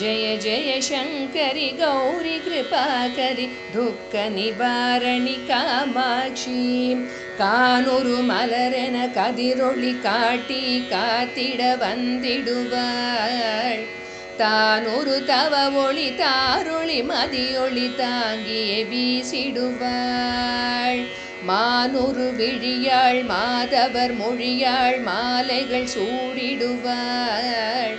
ஜய ஜய சங்கரி கௌரி கிருபாகரி துக்க நிவாரணி காமாட்சி. கானூரு மலரென கதிரொளி காட்டி காத்திட வந்திடுவாள். தானொரு தவ ஒளி தாரொளி மதியொளி தாங்கியே வீசிடுவாள். மானொரு விழியாள் மாதவர் மொழியாள் மாலைகள் சூடிடுவாள்.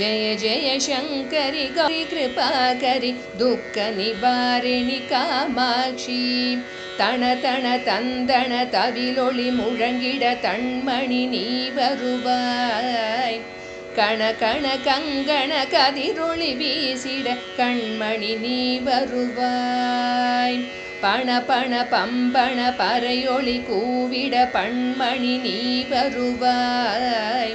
ஜய ஜய சங்கரி கௌரி கிருபாகரி துக்க நிவாரிணி காமாட்சி தண தன தந்தன தவிலொளி முழங்கிட தண்மணி நீ வருவாய் கண கண கங்கண கதிரொளி வீசிட கண்மணி நீ வருவாய் பண பண பம்பண பறையொளி கூவிட பண்மணி நீ வருவாய்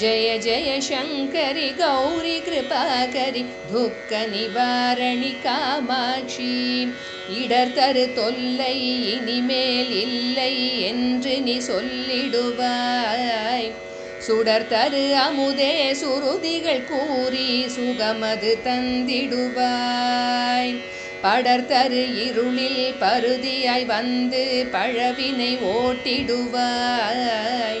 ஜய ஜய சங்கரி கௌரி கிருபாகரி துக்க நிவாரணி காமாட்சி இடர் தரு தொல்லை இனிமேல் இல்லை என்று நீ சொல்லிடுவாய்। சுடர் தரு அமுதே சுருதிகள் கூறி சுகமது தந்திடுவாய்। படர் தரு இருளில் பருதியாய் வந்து பழவினை ஓட்டிடுவாய்।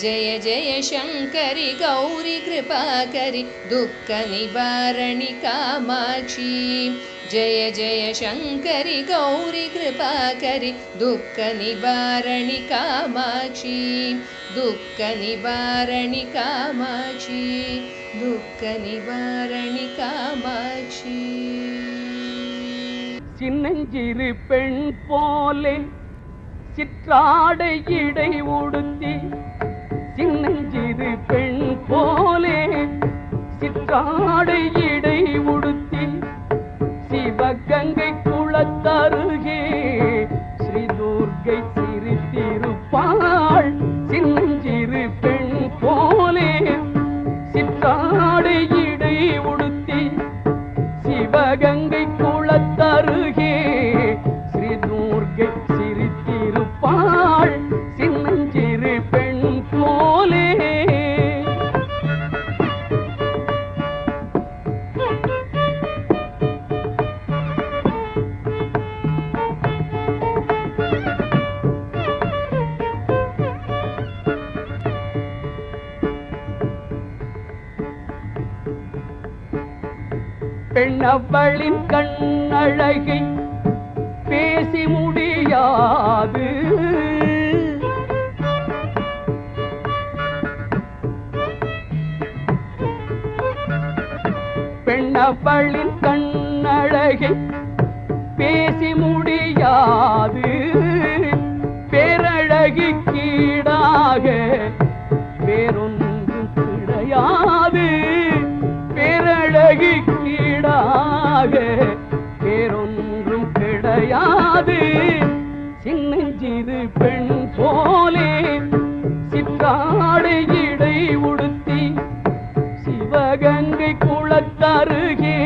जय जय शङ्करि गौरि कृपाकरि दुःखनिवारणि कामाक्षी जय जय शङ्करि गौरि कृपाकरि दुःखनिवारणि कामाक्षी दुःखनिवारणि कामाक्षी दुःखनिवारणि कामाक्षी சின்னஞ்சிறு பெண் போலே சிற்றாடை இடை உடுத்தி சின்னஞ்சிறு பெண் போலே சிற்றாடை இடை உடுத்தி சிவகங்கை குளத்தருகே அவளின் கண்ணழகை பேசி முடியாது. பெண்ணவளின் கண்ணழகை பேசி முடியாது. பேரழகி கீடாக வேறொன்றும் கிடையாது. கிடையாது சின்னஞ்சிறு பெண் போலே சிற்றாடை இடை உடுத்தி சிவகங்கை குளத்தருகே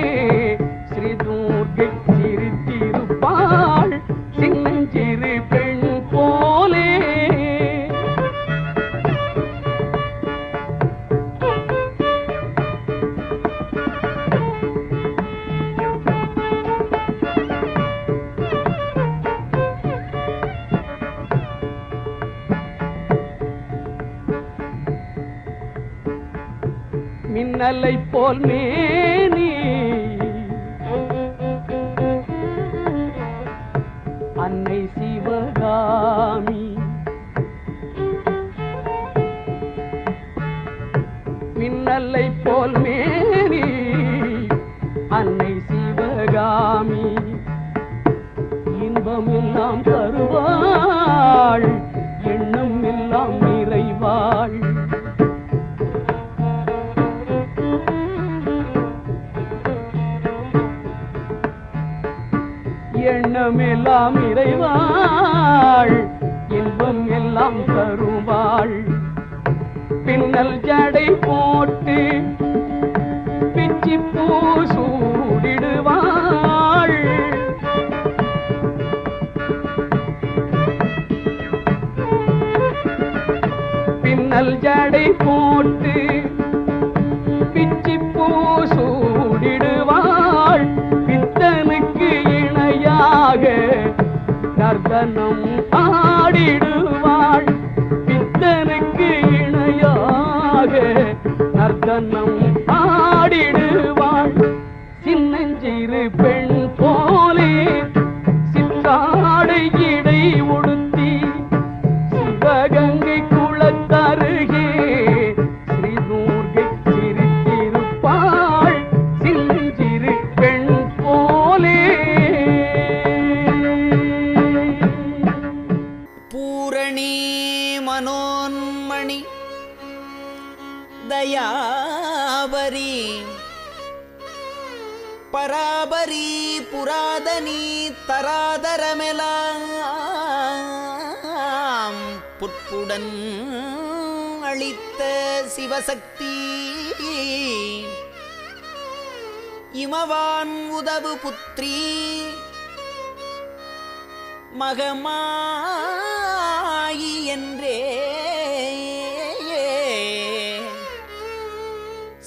மின்னலை போல் மேனி. அன்னை சிவகாமி. மின்னலை போல் மேனி. அன்னை சிவகாமி. இன்பம் எல்லாம் தரும் நடனம் ஆடிடுவாள் பித்தனுக்கு இணையாக நர்த்தனம் தயாபரி பராபரி புராதனி தராதரமெலாம் புட்புடன் அளித்த சிவசக்தி. இமவான் உதவு புத்திரி. மகமாயி என்றே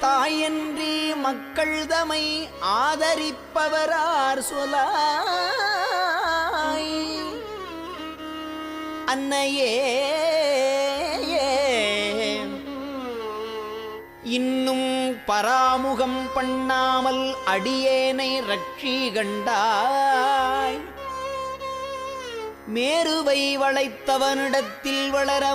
தாயன்றி மக்கள் தமை ஆதரிப்பவரார் சொலாய். அன்னையே இன்னும் பராமுகம் பண்ணாமல் அடியேனை ரட்சி கண்டாய். மேருவை வளைத்தவனிடத்தில் வளர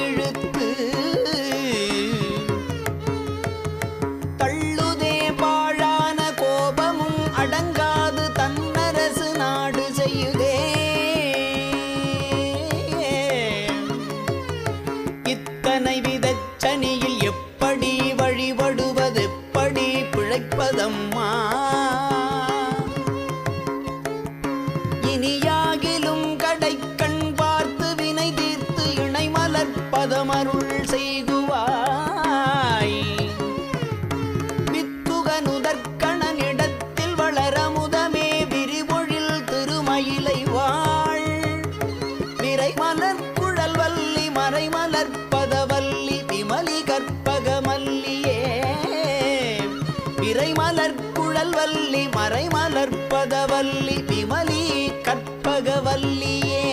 பிழைப்பதம்மா? வல்லியே